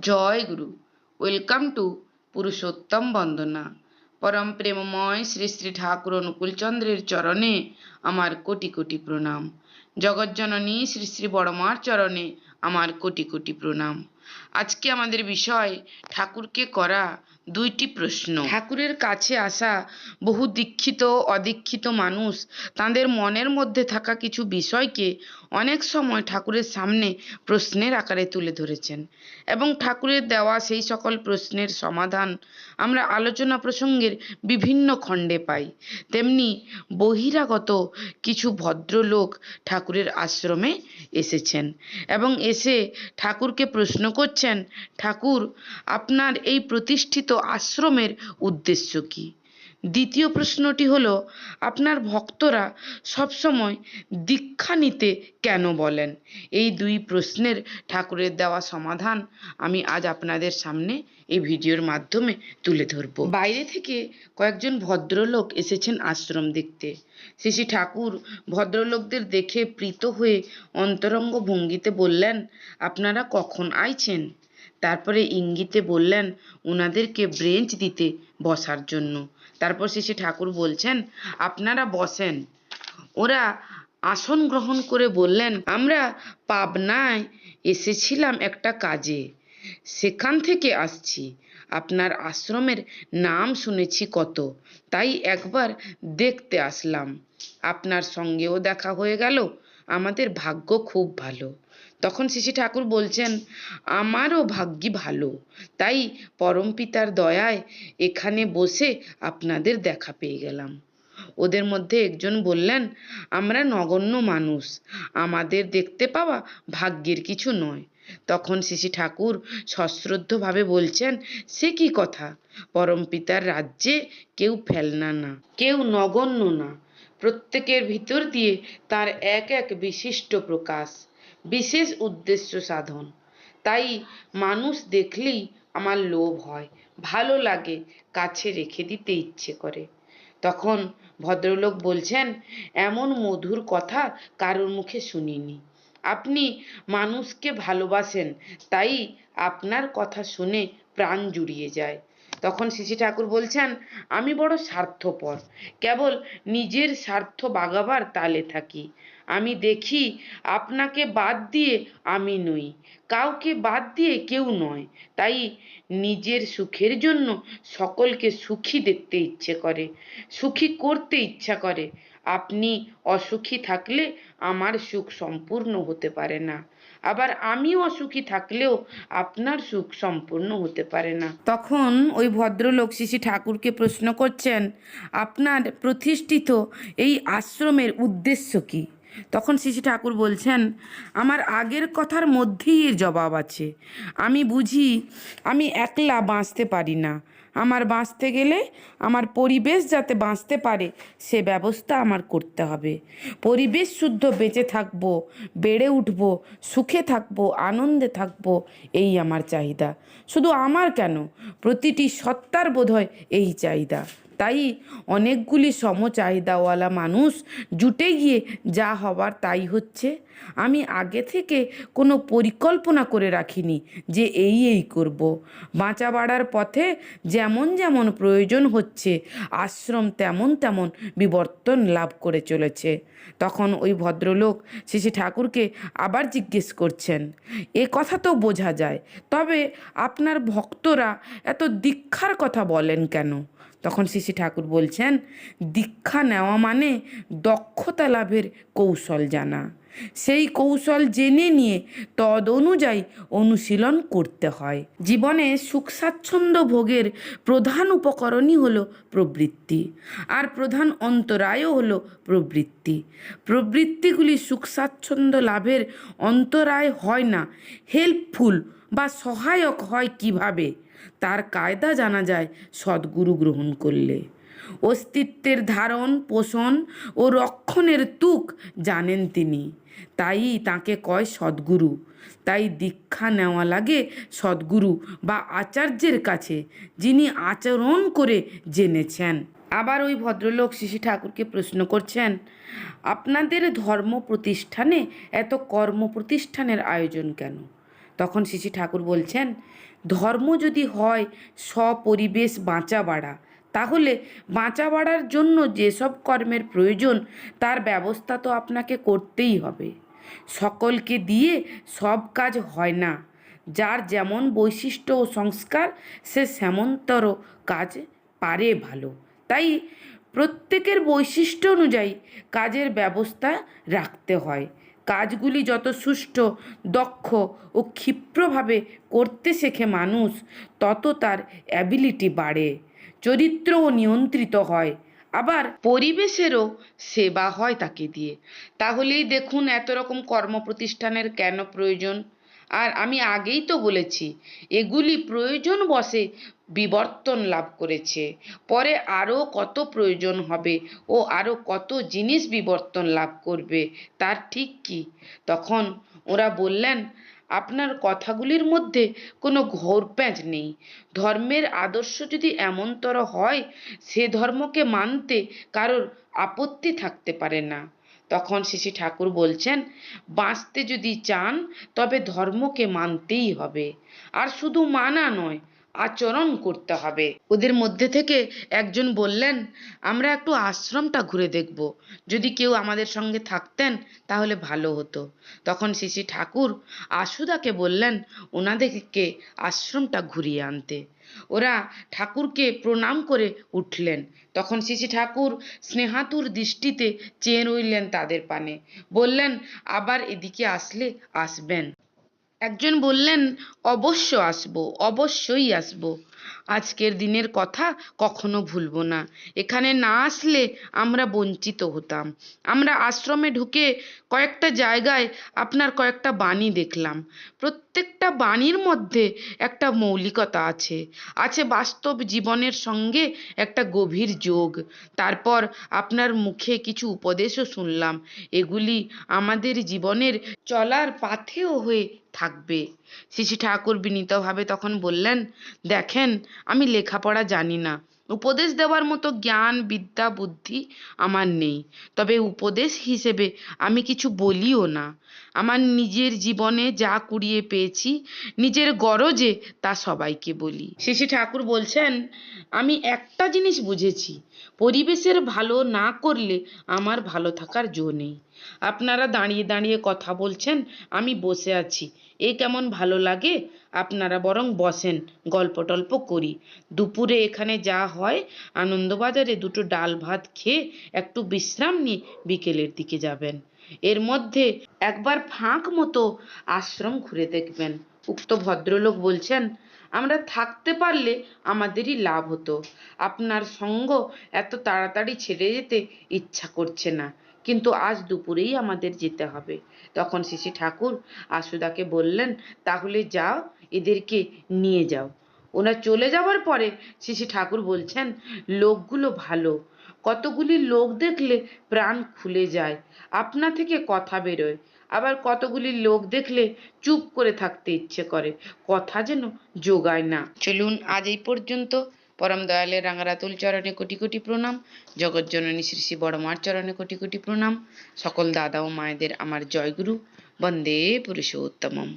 Joy Guru. Welcome to Purushottam বন্দনা পরম প্রেমময় শ্রী শ্রী ঠাকুর অনুকূলচন্দ্রের চরণে আমার কোটি কোটি প্রণাম। জগজ্জননী শ্রী শ্রী বড়মার চরণে আমার কোটি কোটি প্রণাম। আজকে আমাদের বিষয় ঠাকুরকে করা দুইটি প্রশ্ন। ঠাকুরের কাছে আসা বহু দীক্ষিত, অদীক্ষিত মানুষ, তাদের মনের মধ্যে থাকা কিছু বিষয়কে অনেক সময় ঠাকুরের সামনে প্রশ্নের আকারে তুলে ধরেছেন এবং ঠাকুরের দেওয়া সেই সকল প্রশ্নের সমাধান আমরা আলোচনা প্রসঙ্গের বিভিন্ন খণ্ডে পাই। তেমনি বহিরাগত কিছু ভদ্রলোক ঠাকুরের আশ্রমে এসেছেন এবং এসে ঠাকুরকে প্রশ্ন করছেন, ঠাকুর, আপনার এই প্রতিষ্ঠিত আশ্রমের উদ্দেশ্য কি? দ্বিতীয় প্রশ্নটি হলো, আপনার ভক্তরা সবসময় দীক্ষা নিতে কেন বলেন? এই দুই প্রশ্নের ঠাকুরের দেওয়া সমাধান আমি আজ আপনাদের সামনে এই ভিডিওর মাধ্যমে তুলে ধরব। বাইরে থেকে কয়েকজন ভদ্রলোক এসেছেন আশ্রম দেখতে। শ্রী শ্রী ঠাকুর ভদ্রলোকদের দেখে প্রীত হয়ে অন্তরঙ্গ ভঙ্গিতে বললেন, আপনারা কখন আইছেন? তারপরে ইঙ্গিতে বললেন, ওনাদেরকে ব্রেঞ্চ দিতে বসার জন্য। তারপর শেষে ঠাকুর বলছেন, আপনারা বসেন। ওরা আসন গ্রহণ করে বললেন, আমরা পাবনায় এসেছিলাম একটা কাজে। সেখান থেকে আসছি। আপনার আশ্রমের নাম শুনেছি কত, তাই একবার দেখতে আসলাম। আপনার সঙ্গেও দেখা হয়ে গেল। আমাদের ভাগ্য খুব ভালো। তখন শ্রী ঠাকুর বলছেন, আমারও ভাগ্যি ভালো। তাই পরমপিতার দয়ায় এখানে বসে আপনাদের দেখা পেয়ে গেলাম। ওদের মধ্যে একজন বললেন, আমরা নগণ্য মানুষ। আমাদের দেখতে পাওয়া ভাগ্যের কিছু নয়। তখন শ্রী ঠাকুর সশ্রদ্ধভাবে বলছেন, সে কি কথা? পরমপিতার রাজ্যে কেউ ফেলনা না, কেউ নগণ্য না। প্রত্যেকের ভিতর দিয়ে তার এক এক বিশিষ্ট প্রকাশ, বিশেষ উদ্দেশ্য সাধন। তাই মানুষ দেখলেই আমার লোভ হয়, ভালো লাগে, কাছে রেখে দিতে ইচ্ছে করে। তখন ভদ্রলোক বলছেন, এমন মধুর কথা কারোর মুখে শুনিনি। আপনি মানুষকে ভালোবাসেন, তাই আপনার কথা শুনে প্রাণ জুড়িয়ে যায়। তখন শ্রী ঠাকুর বলছেন, আমি বড় স্বার্থপর। কেবল নিজের স্বার্থ বাগাবার তালে থাকি। আমি দেখি আপনাকে বাদ দিয়ে আমি নই। কাউকে বাদ দিয়ে কেউ নয়। তাই নিজের সুখের জন্য সকলকে সুখী দেখতে ইচ্ছে করে, সুখী করতে ইচ্ছা করে। আপনি অসুখী থাকলে আমার সুখ সম্পূর্ণ হতে পারে না। আবার আমিও অসুখী থাকলেও আপনার সুখ সম্পূর্ণ হতে পারে না। তখন ওই ভদ্রলোক শ্রী ঠাকুরকে প্রশ্ন করছেন, আপনার প্রতিষ্ঠিত এই আশ্রমের উদ্দেশ্য কি? তখন শ্রী ঠাকুর বলছেন, আমার আগের কথার মধ্যেই এর জবাব আছে। আমি বুঝি আমি একলা বাঁচতে পারি না। আমার বাঁচতে গেলে আমার পরিবেশ যাতে বাঁচতে পারে, সে ব্যবস্থা আমার করতে হবে। পরিবেশ শুদ্ধ বেঁচে থাকব, বেড়ে উঠবো, সুখে থাকব, আনন্দে থাকব, এই আমার চাহিদা। শুধু আমার কেন? প্রতিটি সত্তার বোধহয় এই চাহিদা। তাই অনেকগুলি সমচাহিদাওয়ালা মানুষ জুটে গিয়ে যা হবার তাই হচ্ছে। আমি আগে থেকে কোনো পরিকল্পনা করে রাখিনি যে এই এই করব। বাঁচা বাড়ার পথে যেমন যেমন প্রয়োজন হচ্ছে, আশ্রম তেমন তেমন বিবর্তন লাভ করে চলেছে। তখন ওই ভদ্রলোক শ্রী ঠাকুরকে আবার জিজ্ঞেস করছেন, এ কথা তো বোঝা যায়, তবে আপনার ভক্তরা এত দীক্ষার কথা বলেন কেন? তখন শ্রী ঠাকুর বলছেন, দীক্ষা নেওয়া মানে দক্ষতা লাভের কৌশল জানা। সেই কৌশল জেনে নিয়ে তদ অনুযায়ী অনুশীলন করতে হয়। জীবনে সুখ স্বাচ্ছন্দ্য ভোগের প্রধান উপকরণই হলো প্রবৃত্তি, আর প্রধান অন্তরায়ও হলো প্রবৃত্তি। প্রবৃত্তিগুলি সুখ স্বাচ্ছন্দ্য লাভের অন্তরায় হয় না, হেল্পফুল বা সহায়ক হয় কীভাবে? তার কায়দা জানা যায় সদ্গুরু গ্রহণ করলে। অস্তিত্বের ধারণ, পোষণ ও রক্ষণের তুক জানেন তিনি। তাই তাকে কয় সদ্গুরু। তাই দীক্ষা নেওয়া লাগে সদ্গুরু বা আচার্যের কাছে, যিনি আচরণ করে জেনেছেন। আবার ওই ভদ্রলোক শ্রী ঠাকুরকে প্রশ্ন করছেন, আপনাদের ধর্ম প্রতিষ্ঠানে এত কর্ম প্রতিষ্ঠানের আয়োজন কেন? তখন শ্রী ঠাকুর বলছেন ধর্ম যদি হয় স্বপরিবেশ বাঁচা বাড়া তাহলে বাঁচা বাড়ার জন্য যেসব কর্মের প্রয়োজন, তার ব্যবস্থা তো আপনাকে করতেই হবে। সকলকে দিয়ে সব কাজ হয় না। যার যেমন বৈশিষ্ট্য ও সংস্কার, সে সেমনতর কাজ পারে ভালো। তাই প্রত্যেকের বৈশিষ্ট্য অনুযায়ী কাজের ব্যবস্থা রাখতে হয়। কাজগুলি যত সুষ্ঠু, দক্ষ ও ক্ষিপ্রভাবে করতে শেখে মানুষ, তত তার অ্যাবিলিটি বাড়ে। চরিত্রও নিয়ন্ত্রিত হয়। আবার পরিবেশেরও সেবা হয় তাকে দিয়ে। তাহলেই দেখুন এত রকম কর্ম প্রতিষ্ঠানের কেন প্রয়োজন? আর আমি আগেই তো বলেছি, এগুলি প্রয়োজন বসে বিবর্তন লাভ করেছে। পরে আরও কত প্রয়োজন হবে ও আরও কত জিনিস বিবর্তন লাভ করবে, তার ঠিক কি? তখন ওরা বললেন, আপনার কথাগুলির মধ্যে কোনো ঘোরপ্যাঁচ নেই। ধর্মের আদর্শ যদি এমনতর হয়, সে ধর্মকে মানতে কারোর আপত্তি থাকতে পারে না। তখন শ্রী ঠাকুর বলছেন, বাঁচতে যদি চান, তবে ধর্মকে মানতেই হবে। আর শুধু মানা নয় আচরণ করতে হবে। ওদের মধ্যে থেকে একজন বললেন, আমরা একটু আশ্রমটা ঘুরে দেখব। যদি কেউ আমাদের সঙ্গে থাকতেন, তাহলে ভালো হতো। তখন শ্রী ঠাকুর আশুদাকে বললেন, ওনাদেরকে আশ্রমটা ঘুরিয়ে আনতে। ওরা ঠাকুরকে প্রণাম করে উঠলেন। তখন শ্রী ঠাকুর স্নেহাতুর দৃষ্টিতে চেয়ে রইলেন তাদের পানে। বললেন, আবার এদিকে আসলে আসবেন। একজন বললেন, অবশ্য আসব, অবশ্যই আসব। আজকের দিনের কথা কখনো ভুলবো না। এখানে না আসলে আমরা বঞ্চিত হতাম। আমরা আশ্রমে ঢুকে কয়েকটা জায়গায় আপনার কয়েকটা বাণী দেখলাম। প্রত্যেকটা বাণীর মধ্যে একটা মৌলিকতা আছে। আছে বাস্তব জীবনের সঙ্গে একটা গভীর যোগ। তারপর আপনার মুখে কিছু উপদেশও শুনলাম। এগুলি আমাদের জীবনের চলার পাথেয় হয়ে থাকবে। শ্রী শ্রী ঠাকুর বিনীতভাবে তখন বললেন দেখেন আমি লেখাপড়া জানি না। উপদেশ দেওয়ার মতো জ্ঞান, বিদ্যা, বুদ্ধি আমার নেই। তবে উপদেশ হিসেবে আমি কিছু বলিও না। আমার নিজের জীবনে যা কুড়িয়ে পেয়েছি, নিজের গরজে তা সবাইকে বলি। শ্রী ঠাকুর বলছেন, আমি একটা জিনিস বুঝেছি, পরিবেশের ভালো না করলে আমার ভালো থাকার জো নেই। আপনারা দাঁড়িয়ে দাঁড়িয়ে কথা বলছেন, আমি বসে আছি। এ কেমন ভালো লাগে? আপনারা বরং বসেন গল্প টল্প করি। দুপুরে এখানে যা হয়, আনন্দবাজারে দুটো ডাল ভাত খেয়ে একটু বিশ্রাম নিয়ে বিকেলের দিকে যাবেন। এর মধ্যে একবার ফাঁক মতো আশ্রম ঘুরে দেখবেন। উক্ত ভদ্রলোক বলছেন, আমরা থাকতে পারলে আমাদেরই লাভ হতো। আপনার সঙ্গ এত তাড়াতাড়ি ছেড়ে যেতে ইচ্ছা করছে না। কিন্তু আজ দুপুরেই আমাদের যেতে হবে। তখন শ্রী ঠাকুর আশুদাকে বললেন, তাহলে যাও, এদেরকে নিয়ে যাও। ওরা চলে যাওয়ার পরে শ্রী ঠাকুর বলছেন, লোকগুলো ভালো। কতগুলি লোক দেখলে প্রাণ খুলে যায়। আপনা থেকে কথা বেরোয়। আবার কতগুলি লোক দেখলে চুপ করে থাকতে ইচ্ছে করে। কথা যেন জোগায় না। চলুন আজ এই পর্যন্ত। পরম দয়ালের রাঙারাতুল চরণে কোটি কোটি প্রণাম জগজ্জননী শ্রী শ্রী বড় মার চরণে কোটি কোটি প্রণাম। সকল দাদা ও মায়েদের আমার জয়গুরু, বন্দে পুরুষোত্তমম।